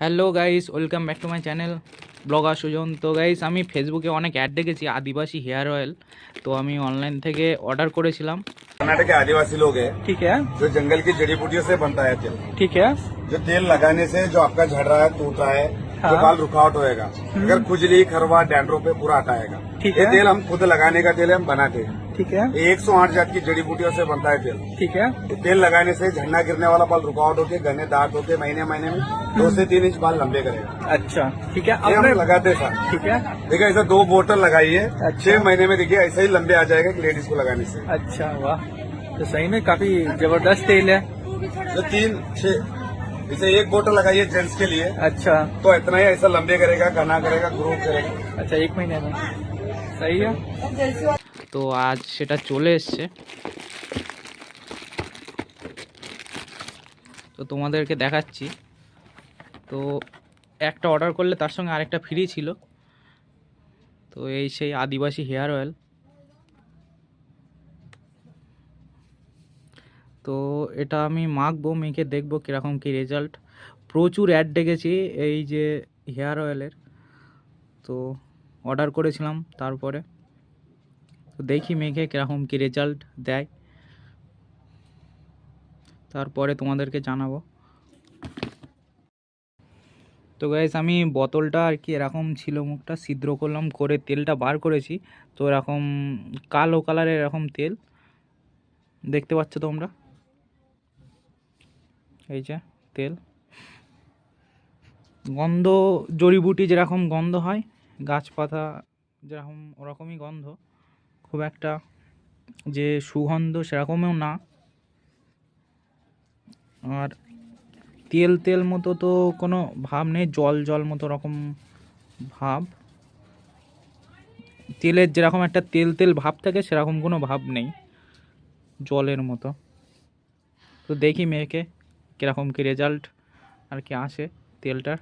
Hello guys welcome back to my channel blogger Sujan. तो guys আমি ফেসবুকে অনেক অ্যাড দেখেছি আদিবাসী হেয়ার অয়েল তো আমি অনলাইন থেকে অর্ডার করেছিলাম। कर्नाटक के आदिवासी लोग हैं ठीक है जो जंगल की जड़ी बूटियों से बनता है तेल ठीक है जो तेल लगाने से जो आपका झड़ रहा है टूट रहा है हाँ। जो बाल रुकावट होएगा अगर खुजली खरवा डेंड्रो पे पूरा हटाएगा ठीक है तेल हम खुद लगाने का तेल हम बनाते हैं ठीक है। एक सौ आठ जात की जड़ी बूटियों से बनता है तेल। ठीक है। तो तेल लगाने से झंडा गिरने वाला बाल रुकावट होते घने दांत होते महीने महीने में दो से तीन इंच बाल लंबे करेगा। अच्छा ठीक है। अब लगाते सर ठीक है। देखिए ऐसा दो बोतल लगाइए अच्छा। छह महीने में देखिए ऐसा ही लंबे आ जाएगा लेडीज़ को लगाने से। अच्छा वाह। तो सही में काफ़ी ज़बरदस्त तेल है। तो तीन छह इसे एक बोतल लगाइए जेंट्स के लिए। अच्छा। तो इतना ही ऐसा लंबे करेगा घना करेगा ग्रो करेगा। अच्छा एक महीने में। सही है। তো আজ সেটা চলে এসছে। তো তোমাদেরকে দেখাচ্ছি। তো একটা অর্ডার করলে তার সঙ্গে আরেকটা ফ্রি ছিল। তো এই সেই আদিবাসী হেয়ার অয়েল তো এটা আমি মাখবো, মেখে দেখব কীরকম কী রেজাল্ট প্রচুর অ্যাড ডেকেছি এই যে হেয়ার অয়েলের তো অর্ডার করেছিলাম তারপরে। তো দেখি মেঘে কীরকম কী রেজাল্ট দেয়। তারপরে তোমাদেরকে জানাব। তো গাইস আমি বোতলটা আর কি এরকম ছিল, মুখটা ছিদ্র করলাম, করে তেলটা বার করেছি। তো এরকম কালো কালারের এরকম তেল। দেখতে পাচ্ছ তোমরা? এই যে তেল। গন্ধ, জড়িবুটি যেরকম গন্ধ হয় গাছপাতা যেরকম, ওরকমই গন্ধ। খুব একটা যে সুগন্ধ সেরকমও না। আর তেল তেল মতো তো কোনো ভাব নেই, জল জল মতো রকম ভাব। তেলের যেরকম একটা তেল তেল ভাব থাকে, সেরকম কোনো ভাব নেই জলের মতো। তো দেখি মেয়েকে কীরকম কী রেজাল্ট আর কি আসে তেলটার।